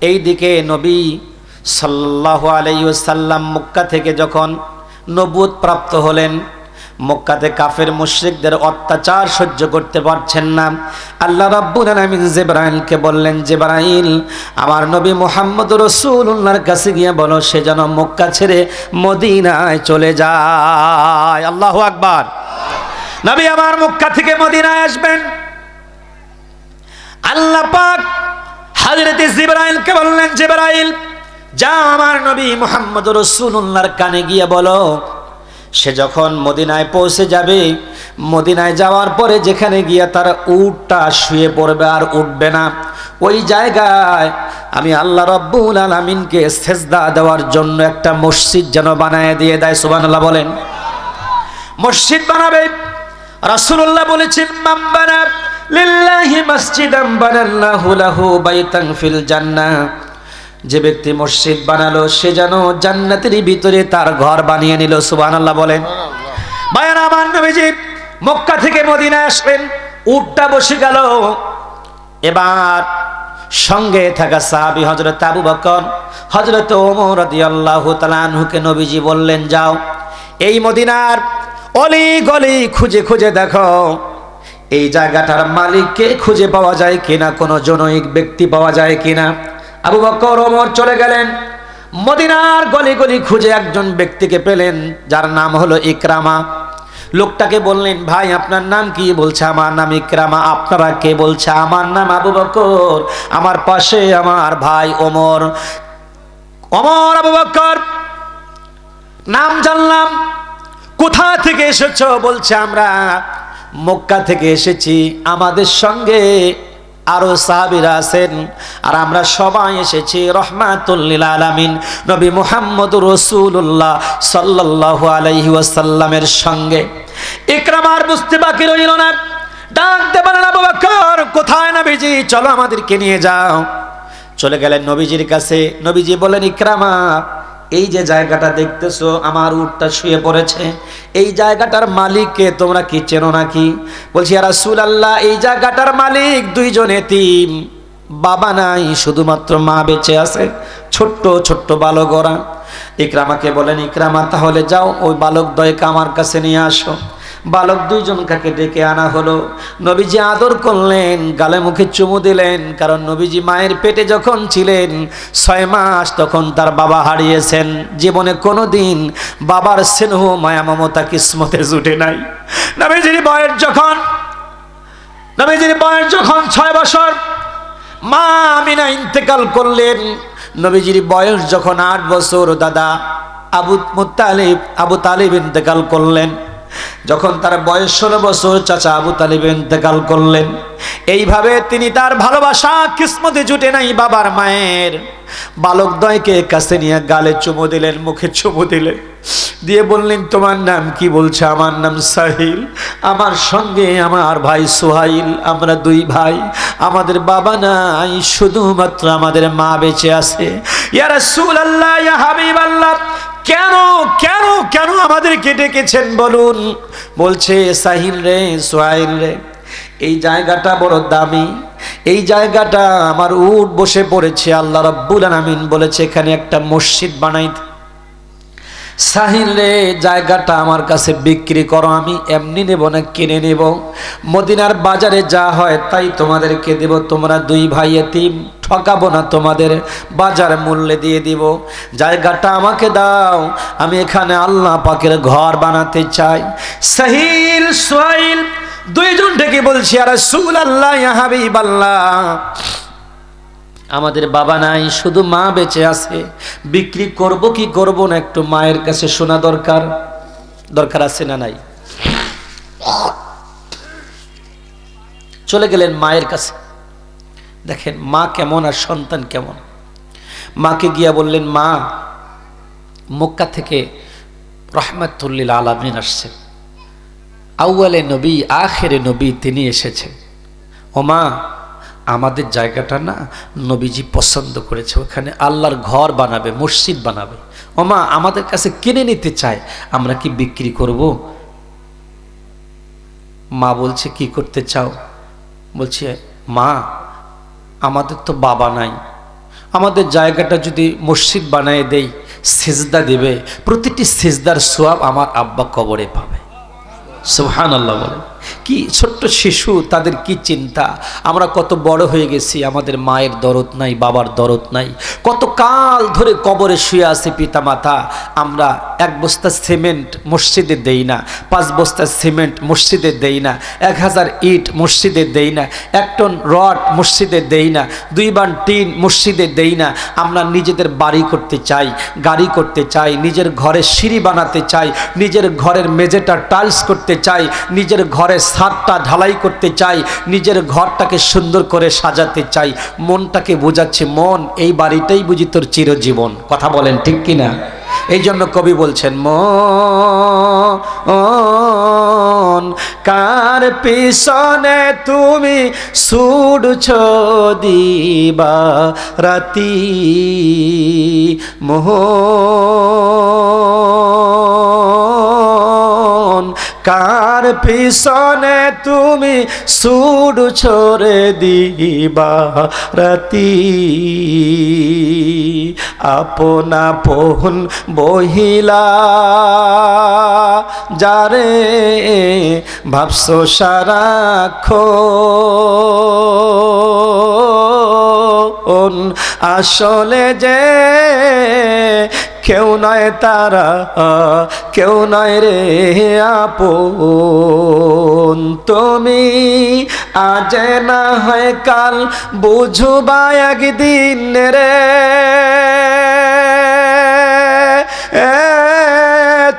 এই দিকে নবী সাল্লাহ আলাইসাল্লাম মক্কা থেকে যখন নবুত প্রাপ্ত হলেন, মক্কাতে কাফের মুশ্রিকদের অত্যাচার সহ্য করতে পারছেন না। আল্লাহ রাব্বুল আলামিন জেবরাইলকে বললেন, জেবরাইল, আমার নবী মুহাম্মদ রসুল্লাহর কাছে গিয়ে বলো, সে যেন মক্কা ছেড়ে মদিনায় চলে যায়। আল্লাহু আকবার। নবী আমার মক্কা থেকে মদিনায় আসবেন। আল্লাহ পাক হাজরতে জিবরাইলকে বললেন, জিবরাইল যা আমার নবী মোহাম্মদ রসুল্লাহর কানে গিয়ে বলো, সে যখন মদিনায় পৌঁছে যাবে, মদিনায় যাওয়ার পরে যেখানে গিয়ে তার উটটা শুয়ে পড়বে আর উঠবে না, ওই জায়গায় আমি আল্লাহ রব্বুল আলমিনকে সেজদা দেওয়ার জন্য একটা মসজিদ যেন বানায় দিয়ে দেয় সুবানাল্লাহ বলেন। মসজিদ বানাবে। রাসূলুল্লাহ বলেছেন মাম্বানা লিল্লাহি মসজিদাম বানাল্লাহু লাহু বাইতান ফিল জান্নাহ। যে ব্যক্তি মসজিদ বানালো, সে যেন জান্নাতের ভিতরে তার ঘর বানিয়ে নিল, সুবহানাল্লাহ বলেন। বায়ান আমার নবীজি মক্কা থেকে মদিনায় আসবেন উটটা বসে গেল। এবার সঙ্গে থাকা সাহাবি হজরত আবু বকর হজরত ওমর রাদিয়াল্লাহু তাআলা আনহুকে নবীজি বললেন, যাও, এই মদিনার অলি গলি খুঁজে খুঁজে দেখো। এই জায়গাটার মালিককে খুঁজে পাওয়া যায় কিনা, কোনো জনৈক ব্যক্তি পাওয়া যায় কিনা। আবু বকর ওমর চলে গেলেন। মদিনার গলি গলি খুঁজে একজন ব্যক্তিকে পেলেন, যার নাম হলো ইকরামা। লোকটাকে বললেন, ভাই, আপনার নাম কি? বলছে, আমার নাম ইকরামা। আপনারা কে? বলছে, আমার নাম আবু বকর, আমার পাশে আমার ভাই ওমর। ওমর, আবু বকর, নাম জানলাম। কোথা থেকে এসেছ? বলছে, আমরা মক্কা থেকে এসেছি। আমাদের সঙ্গে আরও সাহাবিরা আছেন। আর আমরা সবাই এসেছি রহমাতুল্লিল আলামিন। নবী মুহাম্মদ রসুল্লাহ সাল্লাল্লাহু আলাইহি ওয়াসাল্লামের সঙ্গে। ইকরামার বুঝতে বাকি রইল না। ডাকতে পারেন আবু বকর, কোথায় নবীজি? চলো আমাদেরকে নিয়ে যাও। চলে গেলেন নবীজির কাছে। নবীজি বলেন, ইকরামা এই যে জায়গাটা দেখতেছো, আমার উটটা শুয়ে পড়েছে। এই জায়গাটার মালিককে তোমরা কি চেনো নাকি? বলছি রাসূল আল্লাহ এই জায়গাটার মালিক দুইজন এতিম বাবা নাই, শুধুমাত্র মা বেঁচে আছে, ছোট্ট ছোট্ট বালক ওরা। ইকরামাকে বলেন, ইকরামা, তাহলে যাও, ওই বালক দয়কে আমার কাছে নিয়ে আসো। বালক দুইজন কাকে ডেকে আনা হলো? নবীজি আদর করলেন, গালে মুখে চুমু দিলেন, কারণ নবীজি মায়ের পেটে যখন ছিলেন ছয় মাস, তখন তার বাবা হারিয়েছেন। জীবনে কোনো দিন বাবার স্নেহ, মায়া, মমতা কিসমতে জুটে নাই। নবীজির বয়স যখন, নবীজির বয়স যখন ছয় বছর, মা আমিনা ইন্তেকাল করলেন। নবীজির বয়স যখন আট বছর, দাদা আবু মুতালিব আবু তালিব ইন্তেকাল করলেন। যখন তার বয়স ষোলো বছর চাচা আবু তালিব ইন্তেকাল করলেন, এইভাবে তিনি তার ভালোবাসা কিসমতে জুটে নাই বাবার মায়ের। বালকদ্বয়কে কাছে নিয়ে গালে চুমু দিলেন, মুখে চুমু দিলেন। দিয়ে বললেন, তোমার নাম কি বলছে? আমার নাম সাহিল। আমার সঙ্গে আমার ভাই সোহাইল, আমরা দুই ভাই। আমাদের বাবা নাই, শুধুমাত্র আমাদের মা বেঁচে আছে। ইয়া রাসূলুল্লাহ, ইয়া হাবিবাল্লাহ কেন কেন কেন আমাদেরকে ডেকেছেন বলুন? বলছে, সাহিল রে, সোহাইল রে, এই জায়গাটা বড় দামি। এই জায়গাটা আমার উট বসে পড়েছে, আল্লাহ রব্বুল আলামিন বলেছে, এখানে একটা মসজিদ বানাইতে সাহিল রে, জায়গাটা আমার কাছে বিক্রি করো, আমি এমনি নেব না, কিনে নেব। মদিনার বাজারে যা হয়, তাই তোমাদেরকে দেব, তোমরা দুই ভাই এতিম ঠকাবো না তোমাদের, বাজার মূল্যে দিয়ে দিব। জায়গাটা আমাকে দাও, আমি এখানে আল্লাহ পাকের ঘর বানাতে চাই। সাহিল, সোহাইল, দুইজন থেকে বলছি আর সুল আল্লাহ আল্লাহ আমাদের বাবা নাই, শুধু মা বেঁচে আছে। বিক্রি করব কি করব না, একটু মায়ের কাছে শোনা দরকার। দরকার আছে না নাই? চলে গেলেন মায়ের কাছে। দেখেন, মা কেমন আর সন্তান কেমন? মাকে গিয়া বললেন, মা, মক্কা থেকে রহমাতুল্লিল আলামিন আসছেন। আউয়ালে নবী, আখেরে নবী তিনি এসেছেন। ও মা, আমাদের জায়গাটা না নবীজি পছন্দ করেছে। ওখানে আল্লাহর ঘর বানাবে, মসজিদ বানাবে। ও মা, আমাদের কাছে কিনে নিতে চায়, আমরা কি বিক্রি করব? মা বলছে, কি করতে চাও? বলছে, মা আমাদের তো বাবা নাই। আমাদের জায়গাটা যদি মসজিদ বানিয়ে দেই, সেজদা দেবে। প্রতিটি সেজদার সোয়াব আমার আব্বা কবরে পাবে। সুহান আল্লাহ বলে কি ছোট্ট শিশু, তাদের কি চিন্তা? আমরা কত বড় হয়ে গেছি, আমাদের মায়ের দরদ নাই, বাবার দরদ নাই। কত কাল ধরে কবরে শুয়ে আছে পিতামাতা। আমরা এক বস্তা সিমেন্ট মসজিদে দেই না, পাঁচ বস্তা সিমেন্ট মসজিদে দেই না, এক হাজার ইট মসজিদে দেই না, এক টন রড মসজিদে দেই না, দুই বান টিন মসজিদে দেই না। আমরা নিজেদের বাড়ি করতে চাই, গাড়ি করতে চাই, নিজের ঘরে সিঁড়ি বানাতে চাই, নিজের ঘরের মেঝেটা টাইলস করতে চাই, নিজের ঘরে ছাদটা ঢালাই করতে চাই, নিজের ঘরটাকে সুন্দর করে সাজাতে চাই। মনটাকে বোঝাচ্ছে, মন, এই বাড়িটাই বুঝি তোর চিরজীবন। কথা বলেন ঠিক কিনা এই জন্য কবি বলছেন, মন, কার পিছনে তুমি ছুটছ দিবা রাতি? মোহন কার পিছনে তুমি সুড ছড়ে দিবা রাতি? আপনা পোহন বহিলা, যারে ভাবস সারাক্ষ আসলে যে কেউ নয় তারা, কেউ নয় রে আপন। তুমি আজ না হয় কাল বুঝবা একদিন রে।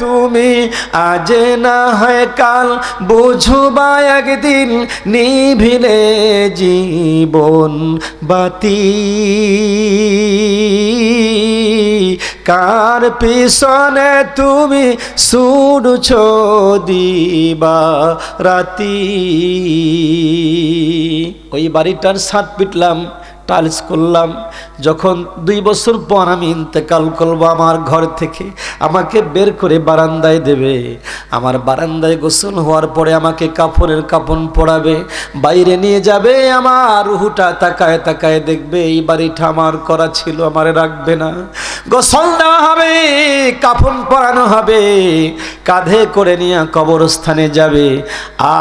তুমি আজ না হয় কাল বুঝবা একদিন নিভিলে জীবন বাতি। কার পিছনে তুমি সুড়ছ দিবা রাতি? ওই বাড়িটার সাত পিটলাম টাইলস করলাম। যখন দুই বছর পর আমি ইন্তেকাল করব আমার ঘর থেকে, আমাকে বের করে বারান্দায় দেবে। আমার বারান্দায় গোসল হওয়ার পরে আমাকে কাপড়ের কাপড় পরাবে। বাইরে নিয়ে যাবে, আমার রুহুটা তাকায় তাকায় দেখবে, এই বাড়িটা আমার করা ছিল, আমার রাখবে না। গোসল দেওয়া হবে কাফন পরানো হবে, কাঁধে করে নিয়ে কবরস্থানে যাবে।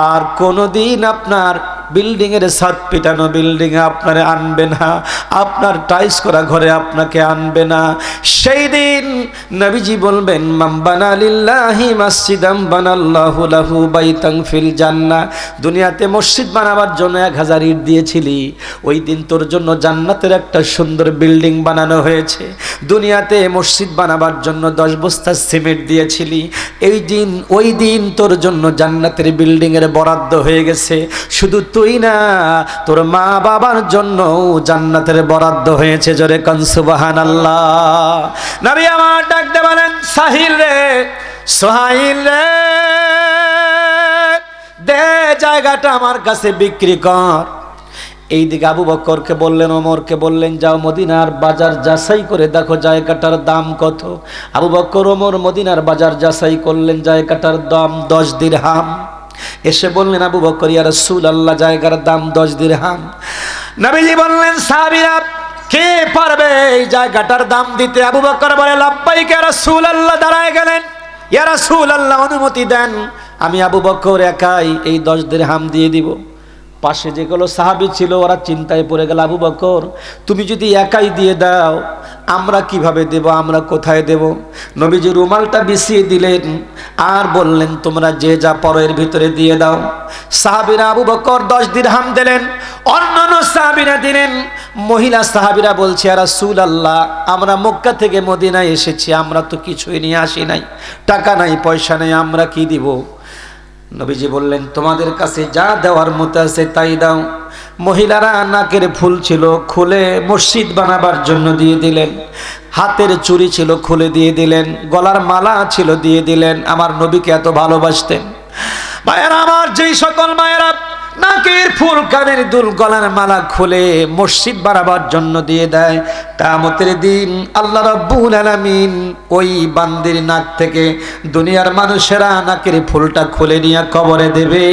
আর কোনোদিন আপনার বিল্ডিংয়ের ছাদ পিটানো বিল্ডিং আপনারে আনবে না, আপনার টাইস করা ঘরে আপনাকে আনবে না। সেই দিন নবীজি বলবেন মাম্বানা লিল্লাহি মাসজিদাম বানাল্লাহু লাহু বাইতাং ফিল জান্নাহ দুনিয়াতে মসজিদ বানাবার জন্য এক হাজার ইট দিয়েছিলি, ওই দিন তোর জন্য জান্নাতের একটা সুন্দর বিল্ডিং বানানো হয়েছে। দুনিয়াতে মসজিদ বানাবার জন্য দশ বস্তা সিমেন্ট দিয়েছিলি, এই দিন, ওই দিন তোর জন্য জান্নাতের বিল্ডিংয়ের বরাদ্দ হয়ে গেছে। শুধু তুই না। তোর মা বাবার জন্য জান্নাতের বরাদ্দ হয়েছে জোরে কনসুবাহান আল্লাহ নবী আমার ডাকতে বলেন, সাহিল রে সোহাইল রে, দে জায়গাটা আমার কাছে বিক্রি কর। এইদিকে আবু বক্করকে বললেন, ওমরকে বললেন, যাও মদিনার বাজার যাচাই করে দেখো জায়গাটার দাম কত। আবু বক্কর, ওমর মদিনার বাজার যাচাই করলেন, জায়গাটার দাম দশ দির হাম এসে বললেন, আবু বক্কর ইয়া রাসূল আল্লাহ জায়গার দাম দশ দির হাম নবীজি বললেন, সাহাবীরা, কে পারবে এই জায়গাটার দাম দিতে? আবু বকর বলে, লাব্বাইকে রাসূল আল্লাহ দাঁড়ায় গেলেন। ইয়া রাসূল আল্লাহ অনুমতি দেন, আমি আবু বক্কর একাই এই দশ দির হাম দিয়ে দিব। পাশে যেগুলো সাহাবি ছিল, ওরা চিন্তায় পড়ে গেল, আবু বকর, তুমি যদি একাই দিয়ে দাও আমরা কীভাবে দেব, আমরা কোথায় দেব? নবীজি রুমালটা বিছিয়ে দিলেন আর বললেন, তোমরা যে যা পরের ভিতরে দিয়ে দাও। সাহাবিরা আবু বকর দশ দিন হাম দিলেন, অন্যান্য সাহাবিরা দিলেন, মহিলা সাহাবিরা বলছে আর সুল আল্লাহ আমরা মক্কা থেকে মদিনায় এসেছি, আমরা তো কিছুই নিয়ে আসি নাই। টাকা নাই, পয়সা নেই, আমরা কি দিব? নবীজি বললেন, তোমাদের কাছে যা দেওয়ার মতো আছে তাই দাও। মহিলারা নাকের ফুল ছিল, খুলে মসজিদ বানাবার জন্য দিয়ে দিলেন। হাতের চুরি ছিল, খুলে দিয়ে দিলেন। গলার মালা ছিল, দিয়ে দিলেন। আমার নবীকে এত ভালোবাসতেন। মায়েরা আমার যেই সকল মায়েরা নাকের ফুল কানের দুল গলার মালা খুলে মসজিদ বাড়াবার জন্য দিয়ে দেয়। কামতের দিন আল্লাহ রব্বুল আলামিন ওই বান্দির নাক থেকে দুনিয়ার মানুষেরা নাকের ফুলটা খুলে নিয়ে কবরে দেবে।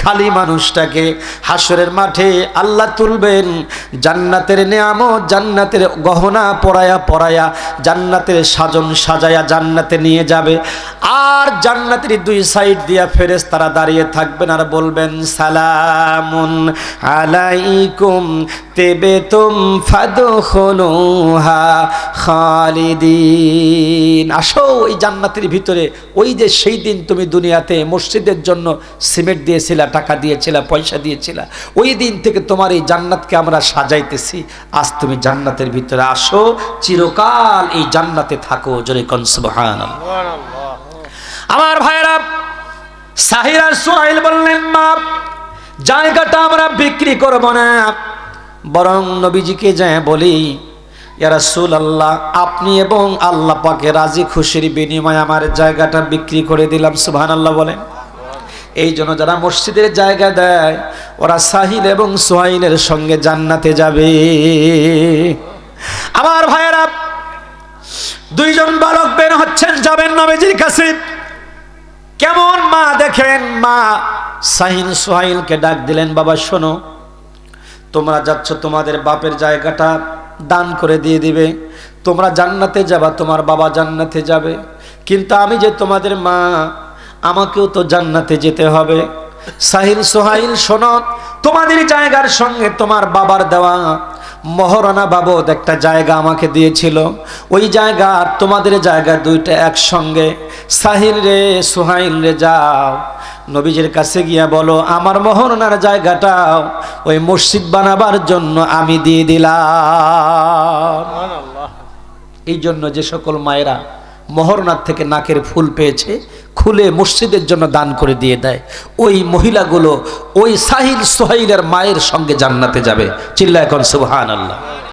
খালি মানুষটাকে হাসরের মাঠে আল্লাহ তুলবেন। জান্নাতের নেয়ামত, জান্নাতের গহনা পরায়া পরায়া, জান্নাতের সাজন সাজায়া জান্নাতে নিয়ে যাবে। আর জান্নাতের দুই সাইড দিয়া ফেরেস তারা দাঁড়িয়ে থাকবেন আর বলবেন সালামুন আলাইকুম তেবে তুম ফাদখুলুহা খালিদিন। আসো ওই জান্নাতের ভিতরে ওই যে সেই দিন তুমি দুনিয়াতে মসজিদের জন্য সিমেন্ট দিয়েছিলা টাকা দিয়েছিলা পয়সা দিয়েছিলা ওই দিন থেকে তোমার এই জান্নাতকে আমরা সাজাইতেছি। আজ তুমি জান্নাতের ভিতরে আসো চিরকাল এই জান্নাতে থাকো জোরে কনসবহান আমার ভাইরা সাহিরা সোহাইল বললেন মা জায়গাটা আমরা বিক্রি করব না। বরং নবীজিকে যায় বলি ইয়ারাসুল আল্লাহ আপনি এবং আল্লাহ পাকে রাজি খুশির বিনিময়ে আমার জায়গাটা বিক্রি করে দিলাম। সুবহান আল্লাহ বলেন। এই জন্য যারা মসজিদের জায়গা দেয়, ওরা সাহিল এবং সোহাইলের সঙ্গে জান্নাতে যাবে। আমার ভাইয়েরা, দুইজন বালক বের হচ্ছেন, যাবেন নবীজির কাছে। কেমন মা দেখেন? মা সাহিল সোহাইলকে ডাক দিলেন, বাবা, শোনো, তোমরা যাচ্ছ, তোমাদের বাপের জায়গাটা দান করে দিয়ে দিবে। তোমরা জান্নাতে যাবা, তোমার বাবা জান্নাতে যাবে। কিন্তু আমি যে তোমাদের মা, আমাকেও তো জান্নাতে যেতে হবে। সাহিল সোহাইল, শোনো, তোমাদের জায়গার সঙ্গে তোমার বাবার দেওয়া মহারণা বাবদ একটা জায়গা আমাকে দিয়েছিল। ওই জায়গা আর তোমাদের জায়গা দুইটা একসঙ্গে। সাহিল রে সোহাইল রে যাও। নবীজির কাছে গিয়া বলো আমার মহরণার জায়গাটাও ওই মসজিদ বানাবার জন্য আমি দিয়ে দিলাম। এই জন্য যে সকল মায়েরা মহরনার থেকে নাকের ফুল পেয়েছে, খুলে মসজিদের জন্য দান করে দিয়ে দেয়। ওই মহিলাগুলো ওই সাহিল সোহাইলের মায়ের সঙ্গে জান্নাতে যাবে। চিল্লা এখন সুবহান আল্লাহ